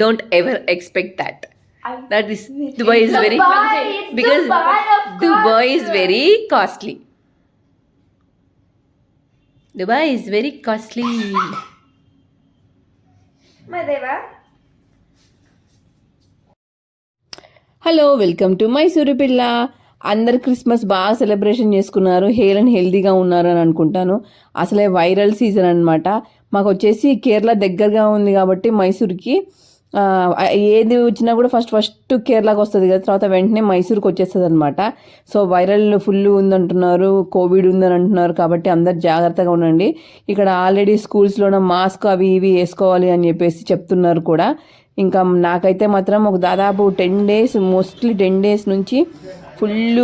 Don't ever expect that that is Dubai is very because Dubai is very costly Dubai is very costly hello welcome to my సూర్యపిల్ల అందరు Christmas బాగా celebration చేసుకున్నారు. Hair and హెల్దీగా ఉన్నారు అని అనుకుంటాను. అసలే viral season అనమాట మాకు వచ్చేసి కేరళ దగ్గరగా ఉంది కాబట్టి మైసూర్కి ఏది వచ్చినా కూడా ఫస్ట్ ఫస్ట్ కేరళకు వస్తుంది కదా తర్వాత వెంటనే మైసూర్కి వచ్చేస్తుంది అనమాట సో వైరల్ ఫుల్ ఉందంటున్నారు కోవిడ్ ఉందని అంటున్నారు కాబట్టి అందరు జాగ్రత్తగా ఉండండి. ఇక్కడ ఆల్రెడీ స్కూల్స్లోన మాస్క్ అవి ఇవి వేసుకోవాలి అని చెప్పేసి చెప్తున్నారు కూడా. ఇంకా నాకైతే మాత్రం ఒక దాదాపు ten days mostly ten days నుంచి ఫుల్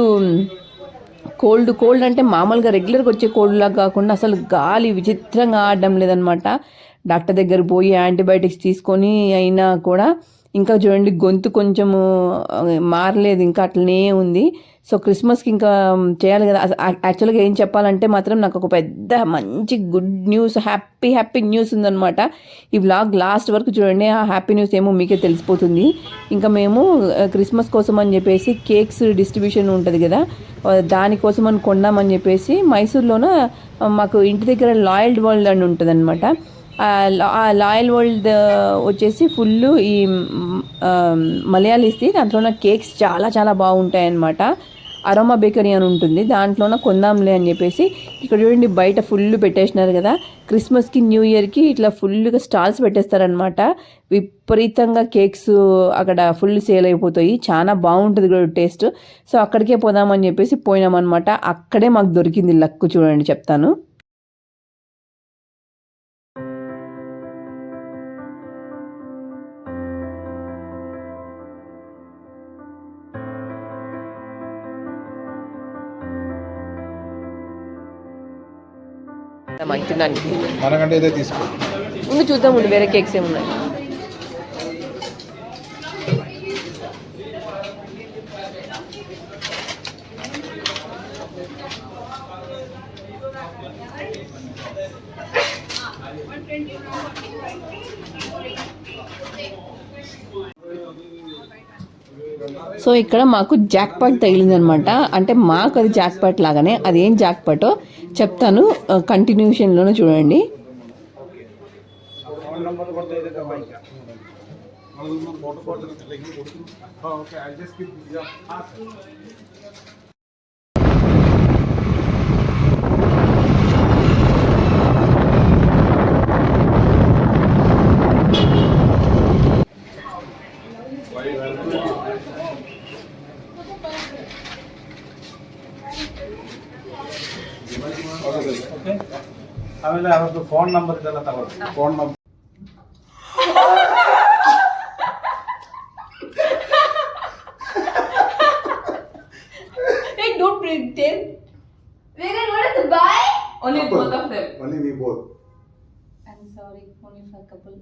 కోల్డ్ కోల్డ్ అంటే మామూలుగా రెగ్యులర్గా వచ్చే కోల్డ్ లాగా కాకుండా అసలు గాలి విచిత్రంగా ఆడడం లేదనమాట డాక్టర్ దగ్గర పోయి యాంటీబయాటిక్స్ తీసుకొని అయినా కూడా ఇంకా చూడండి గొంతు కొంచెము మారలేదు ఇంకా అట్లనే ఉంది. సో క్రిస్మస్కి ఇంకా చేయాలి కదా. యాక్చువల్గా ఏం చెప్పాలంటే మాత్రం నాకు ఒక పెద్ద మంచి good news happy happy news ఉందన్నమాట. ఈ వ్లాగ్ లాస్ట్ వరకు చూడండి ఆ హ్యాపీ న్యూస్ ఏమో మీకే తెలిసిపోతుంది. ఇంకా మేము క్రిస్మస్ కోసం అని చెప్పేసి కేక్స్ డిస్ట్రిబ్యూషన్ ఉంటుంది కదా దానికోసం అని కొన్నామని చెప్పేసి మైసూర్లోన మాకు ఇంటి దగ్గర లాయల్డ్ వరల్డ్ అని ఉంటుంది అనమాట లాయల్ వరల్డ్ వచ్చేసి ఫుల్ ఈ మలయాళీస్ది. దాంట్లోన కేక్స్ చాలా చాలా బాగుంటాయి అన్నమాట అరోమా బేకరీ అని ఉంటుంది. దాంట్లోన కొందాంలే అని చెప్పేసి ఇక్కడ చూడండి బయట ఫుల్ పెట్టేసినారు కదా. క్రిస్మస్కి న్యూ ఇయర్కి ఇట్లా ఫుల్గా స్టాల్స్ పెట్టేస్తారనమాట విపరీతంగా కేక్స్ అక్కడ ఫుల్ సేల్ అయిపోతాయి. చాలా బాగుంటుంది కూడా టేస్ట్. సో అక్కడికే పోదామని చెప్పేసి పోయినామన్నమాట. అక్కడే మాకు దొరికింది లక్కు చూడండి చెప్తాను. తినడానికి. మనకంటే ఇదే తీసుకో. ముందు చూద్దాం ముందు వేరే కేక్స్ ఏమున్నాయి. సో ఇక్కడ మాకు జాక్ పాట్ తగిలిందనమాట. అంటే మాకు అది జాక్ పాట్ లాగానే అది ఏం జాక్ పాటో చెప్తాను కంటిన్యూషన్లోనే చూడండి ఓకే ಆಮೇಲೆ ಅವ್ರದ್ದು ಫೋನ್ ನಂಬರ್ ಇದೆಲ್ಲ ತಗೊಳ್ಳಿ phone number Hey, don't pretend. We're gonna go to Dubai. Only both of them. Only we both. I'm sorry, only for a couple.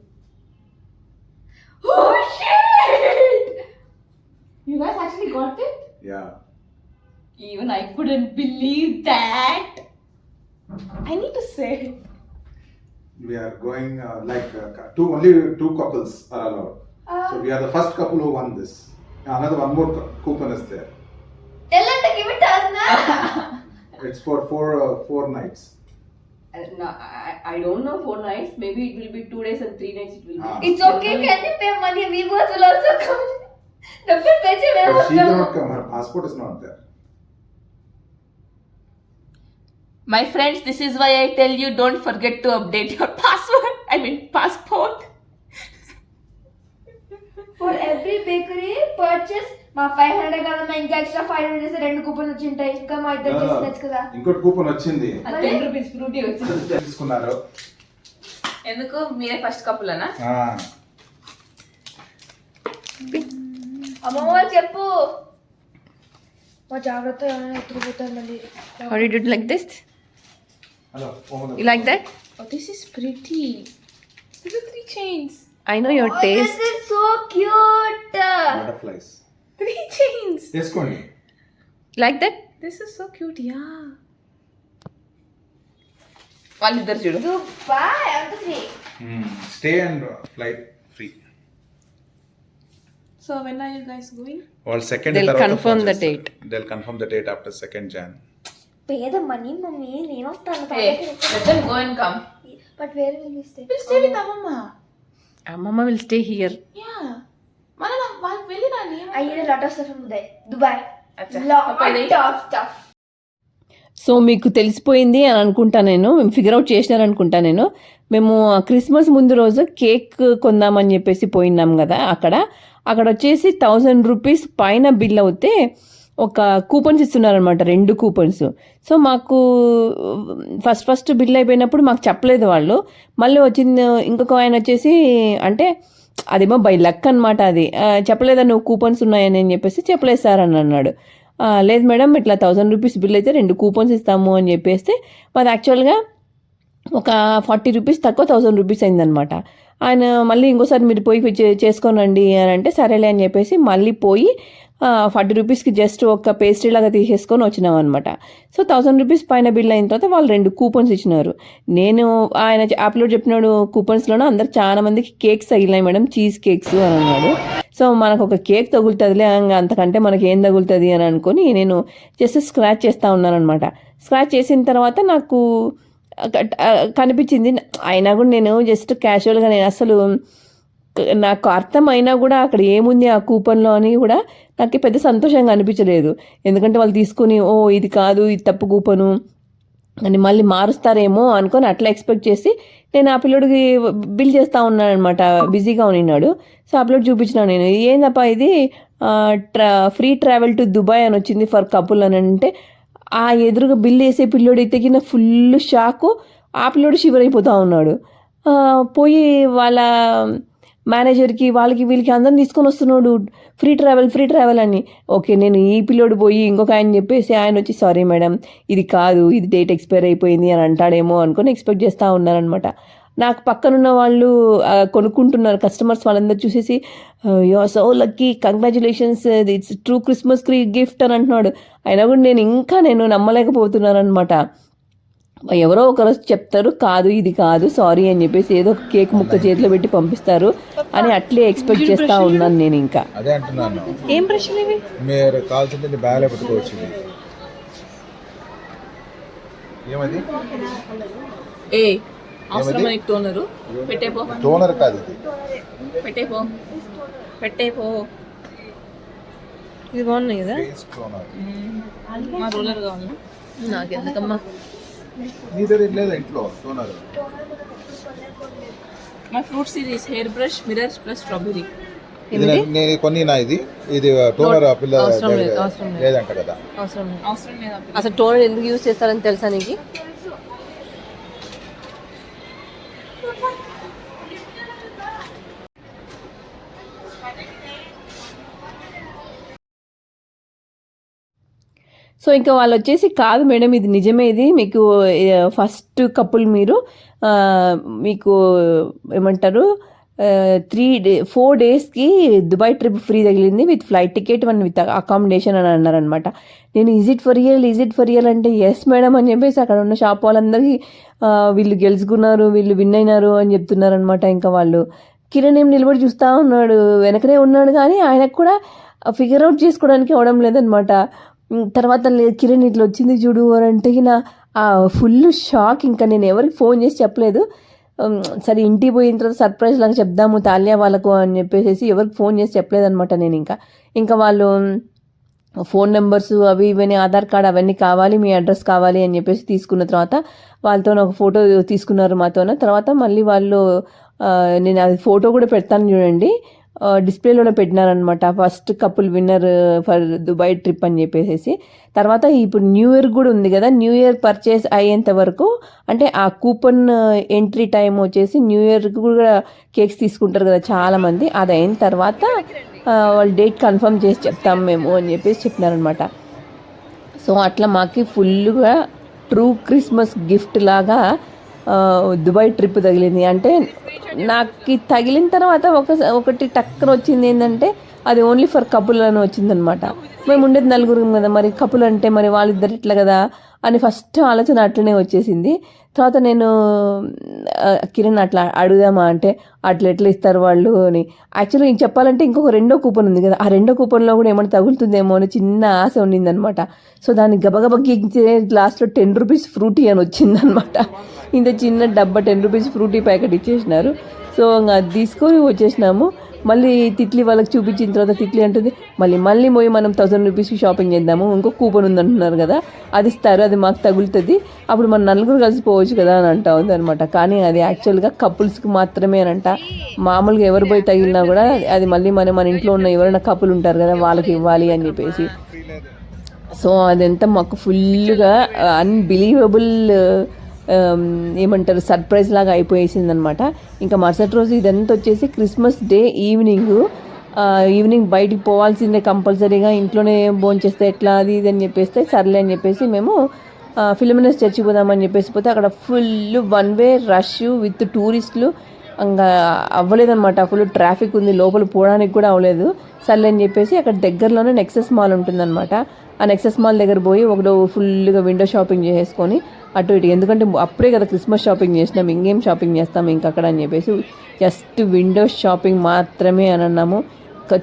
Oh shit! You guys actually got it? Yeah. Even I couldn't believe that. I need to say. we are going uh, like uh, two only two couples are allowed. Uh, so we are the first couple who won this. Another one more coupon is there. Tell them to give it to us now. it's for four uh, four nights. Uh, no, I, I don't know four nights. Maybe it will be two days and three nights. It will be. Ah. It's okay. Can you pay money? We both will also come. Double paycheck. Come. Her passport is not there. My friends, this is why I tell you don't forget to update your password. I mean passport. For every bakery purchase మా five hundred కదమ్మా ఇంకా extra five hundred చేస్తే రెండు coupon వచ్చి ఉంటాయి ఇంకా మా ఇద్దరు చేసినచ్చు కదా ఇంకోటి కూపన్ వచ్చింది. ten rupees fruity వచ్చింది. తీసుకున్నారు. ఎందుకు? మీరే ఫస్ట్ కప్పులనా. అమ్మమ్మ చెప్పు. మా జాగ్రత్త ఏమైనా ఎత్తుకుపోతారు మళ్ళీ. How did you do like this? Hello. over the- You like that? Oh, this is pretty. These are three chains. I know your taste. This is so cute Butterflies. Three chains. వేసుకోండి Like that? This is so cute, yeah. వాళ్ళిద్దరు చూడు Dubai అంత free stay and flight free So when are you guys going? వాళ్ళు second They'll confirm the date. They'll confirm the date after second June పేద money mummy నేను వస్తాను. But వేరే will stay need lot of stuff from Dubai Dubai అచ్చా. Lot of stuff so మీకు తెలిసిపోయింది అని అనుకుంటా నేను. మేము ఫిగర్ అవుట్ చేసినారనుకుంటా నేను. మేము క్రిస్మస్ ముందు రోజు కేక్ కొందామని చెప్పేసి పోయినాం కదా అక్కడ. అక్కడ వచ్చేసి థౌజండ్ రూపీస్ పైన బిల్ అవుతే ఒక కూపన్స్ ఇస్తున్నారనమాట రెండు కూపన్స్. సో మాకు ఫస్ట్ ఫస్ట్ బిల్ అయిపోయినప్పుడు మాకు చెప్పలేదు వాళ్ళు. మళ్ళీ వచ్చింది ఇంకొక ఆయన వచ్చేసి అంటే అదేమో బై లక్ అనమాట అది. చెప్పలేదా నువ్వు కూపన్స్ ఉన్నాయని అని చెప్పేసి చెప్పలేదు సార్ అని అన్నాడు. లేదు మేడం ఇట్లా థౌజండ్ రూపీస్ బిల్ అయితే రెండు కూపన్స్ ఇస్తాము అని చెప్పేస్తే మాది యాక్చువల్గా ఒక ఫార్టీ రూపీస్ తక్కువ థౌజండ్ రూపీస్ అయిందనమాట ఆయన మళ్ళీ ఇంకోసారి మీరు పోయి చేసుకోనండి అని అంటే సరేలే అని చెప్పేసి మళ్ళీ పోయి ఫార్టీ రూపీస్కి జస్ట్ ఒక పేస్ట్రీ లాగా తీసేసుకొని వచ్చినాం అనమాట సో థౌసండ్ రూపీస్ పైన బిల్ అయిన తర్వాత వాళ్ళు రెండు కూపన్స్ ఇచ్చినారు. నేను ఆయన యాప్లో చెప్పినాడు కూపన్స్లోనూ అందరు చాలా మందికి కేక్స్ తగిలినాయి మేడం చీజ్ కేక్స్ అని అన్నాడు. సో మనకు ఒక కేక్ తగులుతుందిలే అంతకంటే మనకి ఏం తగులుతుంది అని అనుకొని నేను జస్ట్ స్క్రాచ్ చేస్తూ ఉన్నాను అనమాట స్క్రాచ్ చేసిన తర్వాత నాకు కనిపించింది. అయినా కూడా నేను జస్ట్ క్యాజువల్గా నేను అసలు నాకు అర్థమైనా కూడా అక్కడ ఏముంది ఆ కూపన్లో అని కూడా నాకు పెద్ద సంతోషంగా అనిపించలేదు. ఎందుకంటే వాళ్ళు తీసుకుని ఓ ఇది కాదు ఇది తప్పు కూపను. అని మళ్ళీ మారుస్తారేమో అనుకొని అట్లా ఎక్స్పెక్ట్ చేసి నేను ఆ పిల్లోడికి బిల్ చేస్తూ ఉన్నాను అనమాట బిజీగా ఉన్నాడు. సో ఆ పిల్లోడు చూపించినాను నేను. ఏందప్ప ఇది? ట్రా ఫ్రీ ట్రావెల్ టు దుబాయ్ అని వచ్చింది ఫర్ కపుల్ అని అంటే ఆ ఎదురుగా బిల్ వేసే పిల్లోడు ఎత్తికిన ఫుల్ షాకు ఆ పిల్లోడు షివర్ అయిపోతూ ఉన్నాడు. పోయి వాళ్ళ మేనేజర్కి వాళ్ళకి వీళ్ళకి అందరిని తీసుకొని వస్తున్నాడు. ఫ్రీ ట్రావెల్ ఫ్రీ ట్రావెల్ అని. ఓకే నేను ఈ పిల్లోడు పోయి ఇంకొక ఆయన చెప్పేసి ఆయన వచ్చి సారీ మేడం ఇది కాదు ఇది డేట్ ఎక్స్పైర్ అయిపోయింది అని అంటాడేమో అనుకొని ఎక్స్పెక్ట్ చేస్తూ ఉన్నారనమాట నాకు పక్కనున్న వాళ్ళు కొనుక్కుంటున్నారు. కస్టమర్స్ వాళ్ళందరూ చూసేసి you so lucky congratulations it's true Christmas క్రీ గిఫ్ట్ అని అంటున్నాడు. అయినా కూడా నేను ఇంకా నేను నమ్మలేకపోతున్నాను అనమాట ఎవరో ఒకరు చెప్తారు కాదు ఇది కాదు సారీ అని చెప్పేసి ఏదో ఒక కేక్ ముక్క చేతిలో పెట్టి పంపిస్తారు. అని అట్లే ఎక్స్పెక్ట్ చేస్తూ ఉన్నాను నేను ఇంకా. అదే అంటున్నాను. ఏం ప్రశ్నలు ఇవి? మీరు కావాల్సింటే నీ బ్యాగ్లో పెట్టుకోవచ్చు. ఏమది? ఏ అవసరం నీకు టోనరు పెట్టేపో టోనర్ కాదు ఇది. పెట్టేపో పెట్టేపో ఇది బాగున్నాయి కదా? మా రోలర్ కావాలి నాకెందుకమ్మా? నీ దగ్గర లేదా ఇంట్లో? టోనర్ మా fruit series hair brush mirrors plus strawberry ఇది నేను- నేను కొన్ని నా ఇది ఇది టోనర్ ఆ పిల్ల అవసరం లేదు, అవసరం లేదు. లేదంట కదా. అవసరం అవసరం లేదు అసలు టోనర్ ఎందుకు యూజ్ చేస్తారని తెలుసా నీకు? సో ఇంకా వాళ్ళు వచ్చేసి కాదు మేడం ఇది నిజమే ఇది మీకు ఫస్ట్ కపుల్ మీరు మీకు ఏమంటారు త్రీ డే ఫోర్ డేస్కి దుబాయ్ ట్రిప్ ఫ్రీ తగిలింది with flight ticket one with accommodation అని అన్నారనమాట నేను is it for year it for year అంటే ఎస్ మేడం అని చెప్పేసి అక్కడ ఉన్న షాప్ వాళ్ళందరికీ వీళ్ళు గెలుచుకున్నారు వీళ్ళు విన్ అయినారు అని చెప్తున్నారనమాట ఇంకా వాళ్ళు. కిరణ్ ఏం నిలబడి చూస్తూ ఉన్నాడు వెనకనే ఉన్నాడు కానీ ఆయనకు కూడా ఫిగర్ అవుట్ చేసుకోవడానికి అవడం లేదనమాట తర్వాత కిరణ్ ఇట్లా వచ్చింది చూడు అని అంటే నా ఆ ఫుల్ షాక్ ఇంకా నేను ఎవరికి ఫోన్ చేసి చెప్పలేదు. సరే ఇంటికి పోయిన తర్వాత సర్ప్రైజ్ లాగా చెప్దాము తాలియా వాళ్ళకు అని చెప్పేసి ఎవరికి ఫోన్ చేసి చెప్పలేదనమాట నేను ఇంకా. ఇంకా వాళ్ళు ఫోన్ నెంబర్స్ అవి ఇవన్నీ ఆధార్ కార్డ్ అవన్నీ కావాలి మీ అడ్రస్ కావాలి అని చెప్పేసి తీసుకున్న తర్వాత వాళ్ళతో ఒక ఫోటో తీసుకున్నారు మాతోన. తర్వాత మళ్ళీ వాళ్ళు నేను అది ఫోటో కూడా పెడతాను చూడండి. డిస్ప్లేలోనే పెట్టినారనమాట first couple winner for Dubai trip అని చెప్పేసి తర్వాత ఇప్పుడు న్యూ ఇయర్ కూడా ఉంది కదా. న్యూ ఇయర్ పర్చేస్ అయ్యేంత వరకు అంటే ఆ కూపన్ ఎంట్రీ టైం వచ్చేసి న్యూ ఇయర్కి కూడా కేక్స్ తీసుకుంటారు కదా చాలామంది. అది అయిన తర్వాత వాళ్ళు డేట్ కన్ఫర్మ్ చేసి చెప్తాం మేము అని చెప్పేసి చెప్పినారనమాట సో అట్లా మాకు ఫుల్గా ట్రూ క్రిస్మస్ గిఫ్ట్ లాగా దుబాయ్ ట్రిప్ తగిలింది. అంటే నాకు తగిలిన తర్వాత ఒక ఒకటి టక్కన వచ్చింది ఏంటంటే అది ఓన్లీ ఫర్ కపుల్ అని వచ్చిందనమాట. మేము ఉండేది నలుగురు కదా మరి కపుల్ అంటే మరి వాళ్ళిద్దరు ఇట్లా కదా అని ఫస్ట్ ఆలోచన అట్లనే వచ్చేసింది. తర్వాత నేను కిరణ్ అట్లా అడుగుదామా అంటే అట్లా ఎట్లా ఇస్తారు వాళ్ళు అని. యాక్చువల్లీ ఇంక చెప్పాలంటే ఇంకొక రెండో కూపన్ ఉంది కదా ఆ రెండో కూపన్లో కూడా ఏమైనా తగులుతుందేమో అని చిన్న ఆశ ఉండిందనమాట సో దాన్ని గబగబా లాస్ట్లో టెన్ రూపీస్ ఫ్రూటీ అని వచ్చిందనమాట ఇంత చిన్న డబ్బా టెన్ రూపీస్ ఫ్రూటీ ప్యాకెట్ ఇచ్చేసినారు. సో ఇంకా అది తీసుకొని వచ్చేసినాము. మళ్ళీ తిట్లీ వాళ్ళకి చూపించిన తర్వాత తిట్లీ అంటుంది మళ్ళీ మళ్ళీ పోయి మనం థౌసండ్ రూపీస్కి షాపింగ్ చేద్దాము ఇంకో కూపన్ ఉందంటున్నారు కదా అది ఇస్తారు అది మాకు తగులుతుంది. అప్పుడు మన నలుగురు కలిసిపోవచ్చు కదా అని అంటా ఉంది అనమాట కానీ అది యాక్చువల్గా కపుల్స్కి మాత్రమే అనంట మామూలుగా ఎవరు పోయి తగిలినా కూడా అది మళ్ళీ మన మన ఇంట్లో ఉన్న ఎవరైనా కపుల్ ఉంటారు కదా వాళ్ళకి ఇవ్వాలి అని చెప్పేసి. సో అదంతా మాకు ఫుల్గా అన్బిలీవబుల్ Um, ఏమంటారు సర్ప్రైజ్ లాగా అయిపోయేసింది అనమాట ఇంకా మరుసటి రోజు ఇదంతా వచ్చేసి క్రిస్మస్ డే ఈవినింగ్ ఈవినింగ్ బయటికి పోవాల్సిందే కంపల్సరీగా ఇంట్లోనే భోంచేస్తే ఎట్లా అది ఇది అని చెప్పేస్తే సర్లే అని చెప్పేసి మేము ఫిలిమినస్ చర్చికి పోదామని చెప్పేసి పోతే అక్కడ full one way rush with టూరిస్టులు ఇంకా అవ్వలేదన్నమాట. ఫుల్ ట్రాఫిక్ ఉంది. లోపల పోవడానికి కూడా అవ్వలేదు. సర్లే అని చెప్పేసి అక్కడ దగ్గరలోనే నెక్సెస్ మాల్ ఉంటుందన్నమాట. ఆ నెక్సెస్ మాల్ దగ్గర పోయి ఒకడు ఫుల్గా విండో షాపింగ్ చేసేసుకొని అటు ఇటు. ఎందుకంటే అప్పుడే కదా క్రిస్మస్ షాపింగ్ చేసినాం. ఇంకేం షాపింగ్ చేస్తాం ఇంకా అక్కడ అని చెప్పేసి జస్ట్ విండో షాపింగ్ మాత్రమే అని అన్నాము.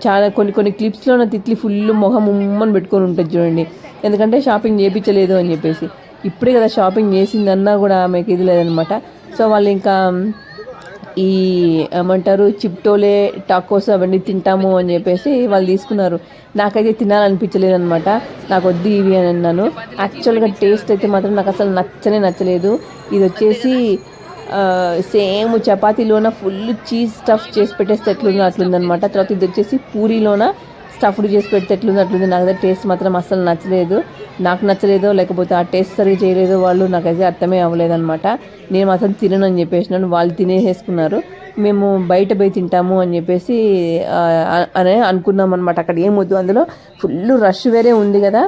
చాలా కొన్ని కొన్ని క్లిప్స్లో నా తిట్లి ఫుల్ మొహం ఉమ్మని పెట్టుకొని ఉంటుంది చూడండి. ఎందుకంటే షాపింగ్ చేయించలేదు అని చెప్పేసి. ఇప్పుడే కదా షాపింగ్ చేసిందన్నా కూడా ఆమెకి ఇది లేదనమాట సో వాళ్ళు ఇంకా ఈ ఏమంటారు చిప్టోలే టాకోస్ అవన్నీ తింటాము అని చెప్పేసి వాళ్ళు తీసుకున్నారు. నాకైతే తినాలనిపించలేదు అనమాట నాకు వద్దు ఇవి అని అన్నాను. యాక్చువల్గా టేస్ట్ అయితే మాత్రం నాకు అసలు నచ్చనే నచ్చలేదు. ఇది వచ్చేసి సేమ్ చపాతీలోన ఫుల్ చీజ్ స్టఫ్ చేసి పెట్టేస్తే ఎట్లుందో అట్లుందనమాట తర్వాత ఇది వచ్చేసి పూరీలోన స్టఫ్డ్ చేసి పెడితే ఎట్లుంది అట్లుంది. నాకు టేస్ట్ మాత్రం అసలు నచ్చలేదు. నాకు నచ్చలేదో లేకపోతే ఆ టేస్ట్ సరిగ్గా చేయలేదో వాళ్ళు నాకైతే అర్థమే అవ్వలేదనమాట నేను మాత్రం తినను అని చెప్పేసినాను. వాళ్ళు తినేసేసుకున్నారు. మేము బయట పోయి తింటాము అని చెప్పేసి అనే అనుకున్నాం అనమాట అక్కడ ఏం వద్దు అందులో. ఫుల్ రష్ వేరే ఉంది కదా.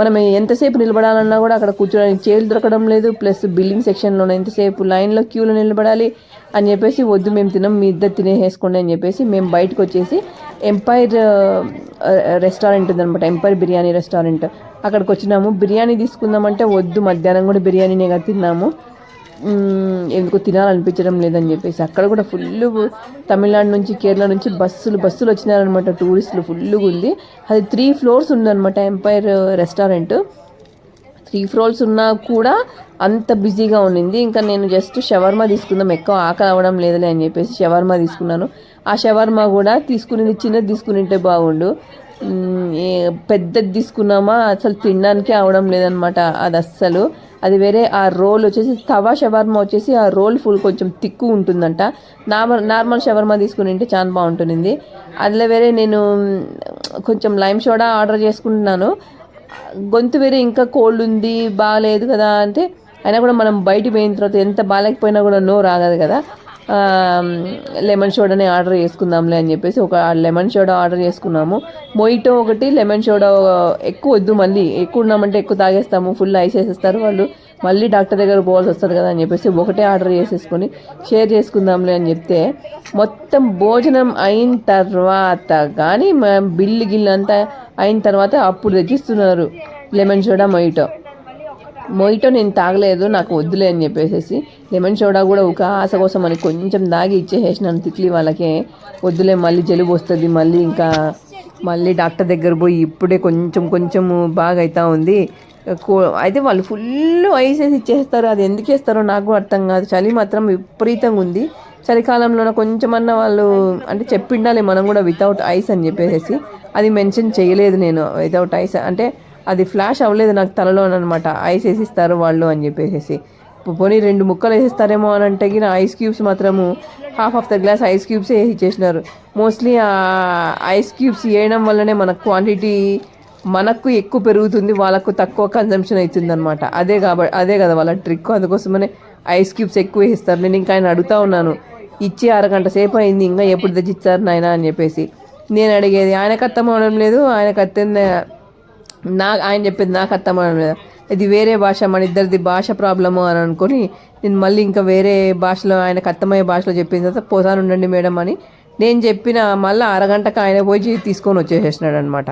మనం ఎంతసేపు నిలబడాలన్నా కూడా అక్కడ కూర్చోడానికి చైర్లు దొరకడం లేదు. ప్లస్ బిల్డింగ్ సెక్షన్లోనే ఎంతసేపు లైన్లో క్యూలో నిలబడాలి అని చెప్పేసి వద్దు మేము తినం మీ ఇద్దరు తినేసేసుకోండి అని చెప్పేసి మేము బయటకు వచ్చేసి ఎంపైర్ రెస్టారెంట్ ఉందన్నమాట. Empire biryani restaurant. అక్కడికి వచ్చినాము బిర్యానీ తీసుకుందామంటే వద్దు మధ్యాహ్నం కూడా బిర్యానీనే తిన్నాము. ఎందుకు తినాలనిపించడం లేదని చెప్పేసి. అక్కడ కూడా ఫుల్ తమిళనాడు నుంచి కేరళ నుంచి బస్సులు బస్సులు వచ్చినారనమాట టూరిస్టులు ఫుల్గా ఉంది. అది త్రీ ఫ్లోర్స్ ఉందన్నమాట ఎంపైర్ రెస్టారెంట్. త్రీ ఫ్లోర్స్ ఉన్నా కూడా అంత బిజీగా ఉండింది. ఇంకా నేను జస్ట్ షవర్మా తీసుకుందాం ఎక్కువ ఆకలి అవ్వడం లేదులే అని చెప్పేసి షవర్మా తీసుకున్నాను. ఆ షవర్మా కూడా తీసుకునేది చిన్నది తీసుకునింటే బాగుండు. పెద్దది తీసుకున్నామా? అసలు తినడానికే అవడం లేదనమాట అది అస్సలు. అది వేరే ఆ రోల్ వచ్చేసి తవా షవర్మా వచ్చేసి ఆ రోల్ ఫుల్ కొంచెం తిక్కు ఉంటుందంట. నార్మల్ నార్మల్ షవర్మా తీసుకుని ఉంటే చాలా బాగుంటుంది అందులో వేరే నేను కొంచెం లైమ్ సోడా ఆర్డర్ చేసుకుంటున్నాను. గొంతు వేరే ఇంకా కోల్డ్ ఉంది బాగాలేదు కదా అంటే అయినా కూడా మనం బయట పోయిన తర్వాత ఎంత బాగాలేకపోయినా కూడా నో రాగదు కదా. లెమన్ సోడాని ఆర్డర్ చేసుకుందాంలే అని చెప్పేసి ఒక లెమన్ సోడా ఆర్డర్ చేసుకున్నాము. మొయిటో ఒకటి లెమన్ సోడా ఎక్కువ వద్దు మళ్ళీ. ఎక్కువ ఉన్నామంటే ఎక్కువ తాగేస్తాము. ఫుల్ ఐస్ వేసేస్తారు వాళ్ళు. మళ్ళీ డాక్టర్ దగ్గర పోవాల్సి వస్తుంది కదా అని చెప్పేసి ఒకటే ఆర్డర్ చేసేసుకొని షేర్ చేసుకుందాంలే అని చెప్తే మొత్తం భోజనం అయిన తర్వాత కానీ బిల్లు గిల్లు అంతా అయిన తర్వాత అప్పుడు తెచ్చిస్తున్నారు లెమన్ సోడా మొయిటో మొయిటో నేను తాగలేదు నాకు వద్దులే అని చెప్పేసి లెమన్ సోడా కూడా ఒక ఆశ కోసం అని కొంచెం దాగి ఇచ్చేసేసినాను తిట్లీ వాళ్ళకే. వద్దులే మళ్ళీ జలుబు వస్తుంది మళ్ళీ ఇంకా మళ్ళీ డాక్టర్ దగ్గర పోయి ఇప్పుడే కొంచెం కొంచెం బాగా అవుతా ఉంది. కో- అయితే వాళ్ళు ఫుల్ ఐసేసి ఇచ్చేస్తారు అది ఎందుకు ఇస్తారో నాకు అర్థం కాదు. చలి మాత్రం విపరీతంగా ఉంది. చలికాలంలోనే కొంచెమన్నా వాళ్ళు అంటే చెప్పిండాలి మనం కూడా వితౌట్ ఐస్ అని చెప్పేసి అది మెన్షన్ చేయలేదు నేను వితౌట్ ఐస్ అంటే అది ఫ్లాష్ అవ్వలేదు నాకు తలలో అనమాట ఐస్ వేసిస్తారు వాళ్ళు అని చెప్పేసి పోనీ రెండు ముక్కలు వేసిస్తారేమో అని అంటే గిన ఐస్ క్యూబ్స్ మాత్రము half of the glass ice cubes వేసి ఇచ్చేసినారు మోస్ట్లీ ఆ ఐస్ క్యూబ్స్ వేయడం వల్లనే మన క్వాంటిటీ మనకు ఎక్కువ పెరుగుతుంది వాళ్ళకు తక్కువ కన్జంప్షన్ అవుతుంది అనమాట అదే కాబట్టి అదే కదా వాళ్ళ ట్రిక్ అందుకోసమనే ఐస్ క్యూబ్స్ ఎక్కువ వేస్తారు నేను ఇంకా ఆయన అడుగుతా ఉన్నాను. ఇచ్చి అరగంట సేపు అయింది ఇంకా ఎప్పుడు తెచ్చిచ్చారు నాయన అని చెప్పేసి. నేను అడిగేది ఆయనకు అర్థం అవడం లేదు ఆయనకు అర్థం నా ఆయన చెప్పింది నాకు అర్థం లేదు ఇది వేరే భాష మన ఇద్దరిది భాష ప్రాబ్లము అని అనుకొని నేను మళ్ళీ ఇంకా వేరే భాషలో ఆయనకు అర్థమయ్యే భాషలో చెప్పిన తర్వాత పోసాను ఉండండి మేడం అని నేను చెప్పిన మళ్ళీ అరగంటకు ఆయన పోయి తీసుకొని వచ్చేసేసినాడు అనమాట